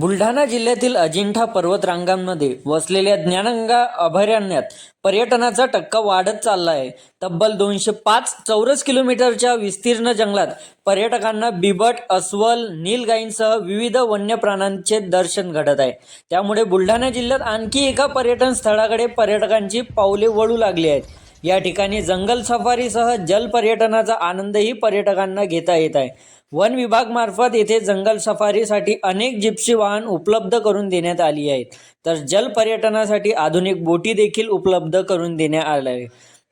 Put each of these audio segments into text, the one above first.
बुलढाणा जिल्ह्यातील अजिंठा पर्वतरांगांमध्ये वसलेल्या ज्ञानगंगा अभयारण्यात पर्यटनाचा टक्का वाढत चालला आहे तब्बल दोनशे पाच चौरस किलोमीटरच्या विस्तीर्ण जंगलात पर्यटकांना बिबट अस्वल नीलगाईंसह विविध वन्य प्राण्यांचे दर्शन घडत आहे. त्यामुळे बुलढाणा जिल्ह्यात आणखी एका पर्यटन स्थळाकडे पर्यटकांची पावले वळू लागली आहेत. या ठिकाणी जंगल सफारीसह जल पर्यटनाचा आनंदही पर्यटकांना घेता येत आहे. वन विभागमार्फत येथे जंगल सफारीसाठी अनेक जिप्सी वाहन उपलब्ध करून देण्यात आली आहेत. तर जल पर्यटनासाठी आधुनिक बोटी देखील उपलब्ध करून देण्यात आल्या आहे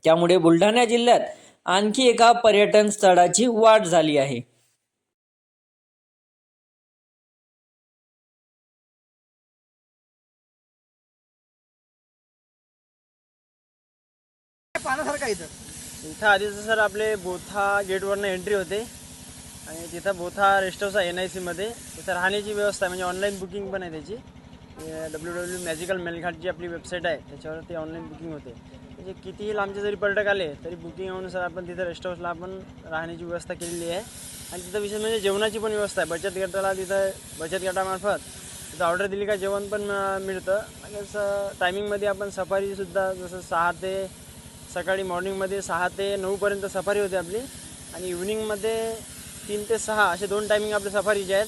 त्यामुळे बुलढाणा जिल्ह्यात आणखी एका पर्यटन स्थळाची वाढ झाली आहे. पाहण्यासारखं इथं. इथं आधीच सर आपले बोथा गेटवरनं एंट्री होते. आणि तिथं बोथा रेस्ट हाऊस आहे एन आय सीमध्ये तिथं राहण्याची व्यवस्था आहे. म्हणजे ऑनलाईन बुकिंग पण आहे त्याची. डब्ल्यू डब्ल्यू मॅजिकल मेलघाटची आपली वेबसाईट आहे त्याच्यावर ते ऑनलाईन बुकिंग होते. म्हणजे कितीही लांबचे जरी पर्यटक आले तरी बुकिंग अनुसार आपण तिथं रेस्ट हाऊसला आपण राहण्याची व्यवस्था केलेली आहे. आणि तिथं विशेष म्हणजे जेवणाची पण व्यवस्था आहे. बचत गटाला तिथं बचत गटामार्फत तिथं ऑर्डर दिली का जेवण पण मिळतं. आणि टायमिंगमध्ये आपण सफारीसुद्धा जसं सहा ते सकाळी मॉर्निंगमध्ये सहा ते नऊपर्यंत सफारी होते आपली. आणि इव्हिनिंगमध्ये तीन ते सहा असे दोन टायमिंग आपल्या सफारीचे आहेत.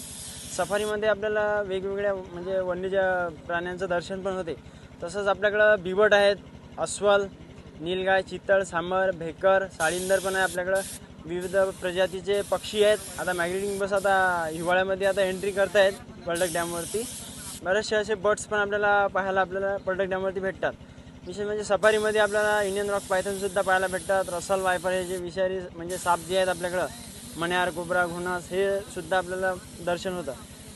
सफारीमध्ये आपल्याला वेगवेगळ्या म्हणजे वन्यज प्राण्यांचं दर्शन पण होते. तसंच आपल्याकडं बिबट आहेत अस्वल नीलगाय चितळ सांबर भेकर साळींदर पण आहे आपल्याकडं. विविध प्रजातीचे पक्षी आहेत. आता मायग्रेटिंग बस आता हिवाळ्यामध्ये आता एंट्री करतायत पर्यटक डॅमवरती. बरेचसे असे बर्ड्स पण आपल्याला पाहायला आपल्याला पर्यटक डॅमवरती भेटतात. विशेष म्हणजे सफारीमध्ये आपल्याला इंडियन रॉक पायथनसुद्धा पाहायला भेटतात. रसल वायफर हे जे विषारी म्हणजे साप जे आहेत आपल्याकडं मण्यार कोबरा घुणस हे सुद्धा आपल्याला दर्शन होतं.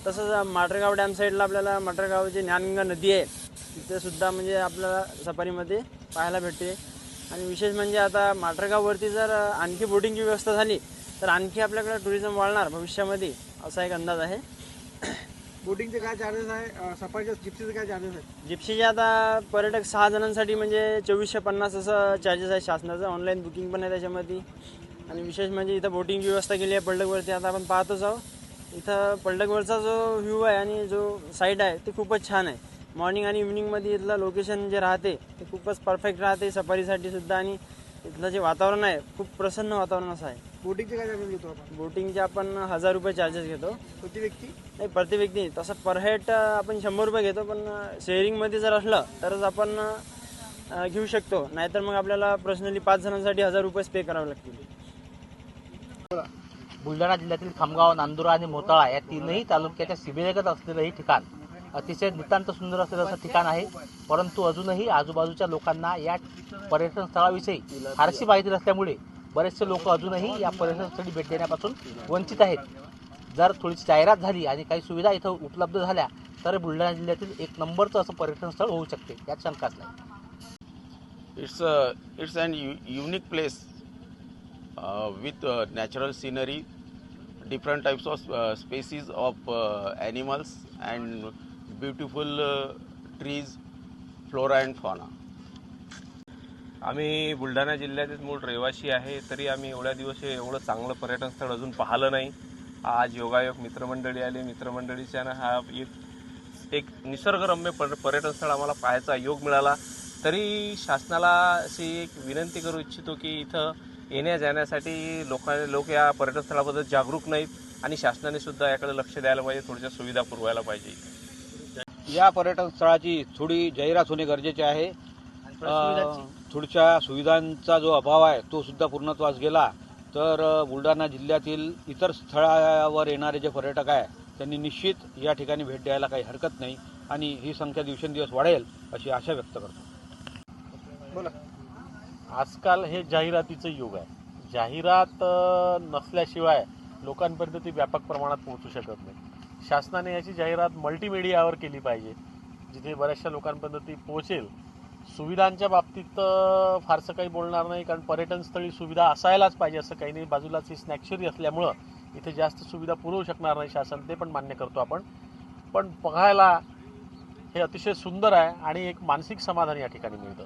तसंच माटरगाव डॅम साईडला आपल्याला माटरगाव जी ज्ञानगंगा नदी आहे तिथे सुद्धा म्हणजे आपल्याला सफारीमध्ये पाहायला भेटते. आणि विशेष म्हणजे आता माटरगाववरती जर आणखी बोटिंगची व्यवस्था झाली तर आणखी आपल्याकडं टुरिझम वाढणार भविष्यामध्ये असा एक अंदाज आहे. बोटिंगचे काय चार्जेस आहे? अं, सफारीच्या जिप्सीचे काय चार्जेस आहेत? जिप्सीचे आता पर्यटक सहा जणांसाठी म्हणजे चोवीसशे पन्नास असं चार्जेस आहे शासनाचं. ऑनलाईन बुकिंग पण आहे त्याच्यामध्ये. आणि विशेष म्हणजे इथं बोटिंगची व्यवस्था केली आहे पडलकवरती आता आपण पाहतोच आहोत. इथं पडलकवरचा जो व्ह्यू आहे आणि जो साईड आहे ते खूपच छान आहे. मॉर्निंग आणि इव्हिनिंगमध्ये इथलं लोकेशन जे राहते ते खूपच परफेक्ट राहते सफारीसाठी सुद्धा. आणि इथलं जे वातावरण आहे खूप प्रसन्न वातावरण असं आहे. बोटिंगचे काय चार्जेस घेतो आपण? बोटिंगचे आपण हजार रुपये चार्जेस घेतो. प्रति व्यक्ती? नाही प्रति व्यक्ती. तसं पर हेड आपण शंभर रुपये घेतो पण शेअरिंगमध्ये जर असलं तरच आपण घेऊ शकतो. नाहीतर मग आपल्याला पर्सनली पाच जणांसाठी हजार रुपयेच पे करावे लागतील. बुलढाणा जिल्ह्यातील खामगाव नांदुरा आणि मोताळा या तीनही तालुक्याच्या सीमेलगत असलेलं हे ठिकाण अतिशय नितांत सुंदर असलेलं असं ठिकाण आहे. परंतु अजूनही आजूबाजूच्या लोकांना या पर्यटन स्थळाविषयी फारशी माहिती नसल्यामुळे बरेचसे लोक अजूनही या पर्यटनस्थळी भेट देण्यापासून वंचित आहेत. जर थोडीशी जाहिरात झाली आणि काही सुविधा इथं उपलब्ध झाल्या तर बुलढाणा जिल्ह्यातील एक नंबरचं असं पर्यटन स्थळ होऊ शकते यात शंकाच नाही. It's a it's and you unique place with natural scenery different types of species of animals and beautiful trees flora and fauna आम्ही बुलढाणा जिल्ह्यातील मूळ रहिवासी आहे तरी आम्ही एवढ्या दिवस हे एवढं चांगलं पर्यटन स्थळ अजून पाहिलं नाही. आज योगायोग मित्रमंडळी आले मित्रमंडळीच्या ना हा एक एक निसर्गरम्य पर पर्यटन स्थळ आम्हाला पाहायचा योग मिळाला. तरी शासनाला अशी एक विनंती करू इच्छितो की इथं येण्या जाण्यासाठी लोक लोक या पर्यटन स्थळाबद्दल जागरूक नाहीत आणि शासनाने सुद्धा याकडे लक्ष द्यायला पाहिजे थोड्याशा सुविधा पुरवायला पाहिजे. या पर्यटन स्थळाची थोडी जाहिरात होणे गरजेचे आहे. थोडशा सुविधांचा जो अभाव आहे तो सुद्धा पूर्णत्वास गेला. तर बुलढाणा जिल्ह्यातील इतर स्थळावर येणारे जे पर्यटक आहे त्यांनी निश्चित या ठिकाणी भेट द्यायला काही हरकत नाही आणि ही संख्या दिवसेंदिवस वाढेल अशी आशा व्यक्त करतो. आजकाल हे जाहिरातीचं युग आहे. जाहिरात नसल्याशिवाय लोकांपर्यंत ती व्यापक प्रमाणात पोहोचू शकत नाही. शासनाने याची जाहिरात मल्टीमीडियावर केली पाहिजे जिथे बऱ्याचशा लोकांपर्यंत ती पोहोचेल. सुविधांच्या बाबतीत फारसं काही बोलणार नाही कारण पर्यटनस्थळी सुविधा असायलाच पाहिजे असं काही नाही. बाजूलाच ही स्नॅक्शरी असल्यामुळं इथे जास्त सुविधा पुरवू शकणार नाही शासन. ते पण मान्य करतो आपण. पण बघायला हे अतिशय सुंदर आहे आणि एक मानसिक समाधान या ठिकाणी मिळतं.